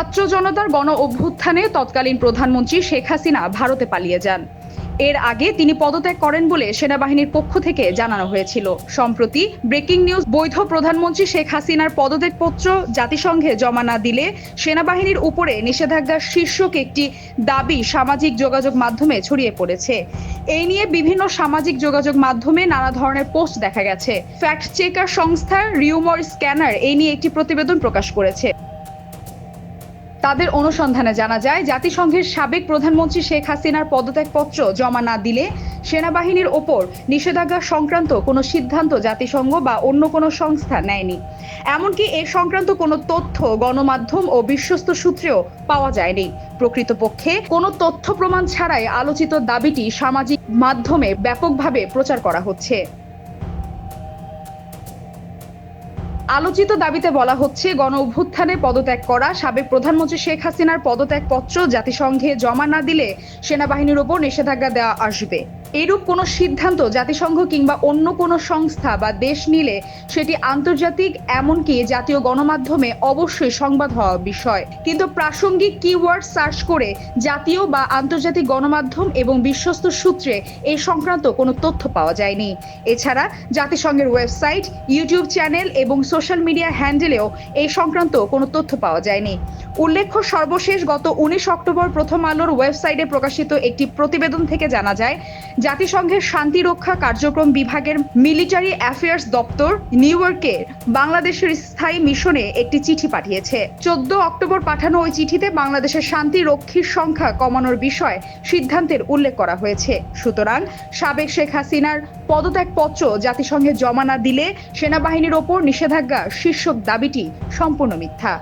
ছাত্র জনতার গণ অভ্যুত্থানে তৎকালীন প্রধানমন্ত্রী শেখ হাসিনা ভারতে পালিয়ে যান। এর আগে তিনি পদত্যাগ করেন বলে সেনাবাহিনীর পক্ষ থেকে জানানো হয়েছিল। সম্প্রতি ব্রেকিং নিউজ, বৈধ প্রধানমন্ত্রী শেখ হাসিনার পদত্যাগপত্র জাতিসংঘে জমা না দিলে সেনাবাহিনীর উপরে নিষেধাজ্ঞার শীর্ষক একটি দাবি সামাজিক যোগাযোগ মাধ্যমে ছড়িয়ে পড়েছে। এই নিয়ে বিভিন্ন সামাজিক যোগাযোগ মাধ্যমে নানা ধরনের পোস্ট দেখা গেছে। ফ্যাক্ট চেকার সংস্থা রিউমর স্ক্যানার এই নিয়ে একটি প্রতিবেদন প্রকাশ করেছে। তাদের অনুসন্ধানে জানা যায়, জাতিসংঘের সাবেক প্রধানমন্ত্রী শেখ হাসিনার পদত্যাগপত্র জমা না দিলে সেনাবাহিনীর ওপর নিষেধাজ্ঞা সংক্রান্ত কোনো সিদ্ধান্ত জাতিসংঘ বা অন্য কোনো সংস্থা নেয়নি। এমনকি এ সংক্রান্ত কোনো তথ্য, গণমাধ্যম ও বিশ্বস্ত সূত্রেও পাওয়া যায়নি। প্রকৃতপক্ষে কোনো তথ্য প্রমাণ ছাড়াই আলোচিত দাবিটি সামাজিক মাধ্যমে ব্যাপকভাবে প্রচার করা হচ্ছে। আলোচিত দাবিতে বলা হচ্ছে, গণ অভ্যুত্থানে পদত্যাগ করা সাবেক প্রধানমন্ত্রী শেখ হাসিনার পদত্যাগ পত্র জাতিসংঘে জমা না দিলে সেনাবাহিনীর ওপর নিষেধাজ্ঞা দেওয়া আসবে। এরূপ কোনো সিদ্ধান্ত জাতিসংঘ কিংবা অন্য কোনো সংস্থা বা দেশ নিলে সেটি আন্তর্জাতিক এমনকি জাতীয় গণমাধ্যমে অবশ্যই সংবাদ হওয়া বিষয়। কিন্তু প্রাসঙ্গিক কিওয়ার্ড সার্চ করে জাতীয় বা আন্তর্জাতিক গণমাধ্যম এবং বিশ্বস্ত সূত্রে এই সংক্রান্ত কোনো তথ্য পাওয়া যায়নি। এছাড়া জাতিসংঘের ওয়েবসাইট, ইউটিউব চ্যানেল এবং সোশ্যাল মিডিয়া হ্যান্ডেলেও এই সংক্রান্ত কোনো তথ্য পাওয়া যায়নি। উল্লেখ্য, সর্বশেষ গত উনিশ অক্টোবর প্রথম আলোর ওয়েবসাইটে প্রকাশিত একটি প্রতিবেদন থেকে জানা যায় জাতিসংঘের শান্তিরক্ষা কার্যক্রম বিভাগের মিলিটারি অ্যাফেয়ার্স দপ্তর নিউ ইয়র্কে বাংলাদেশের স্থায়ী মিশনে একটি চিঠি পাঠিয়েছে। চোদ্দ অক্টোবর পাঠানো ওই চিঠিতে বাংলাদেশের শান্তি রক্ষীর সংখ্যা কমানোর বিষয়ে সিদ্ধান্তের উল্লেখ করা হয়েছে। সুতরাং সাবেক শেখ হাসিনার পদত্যাগপত্র জাতিসংঘে জমা না দিলে সেনাবাহিনীর ওপর নিষেধাজ্ঞা শীর্ষক দাবিটি সম্পূর্ণ মিথ্যা।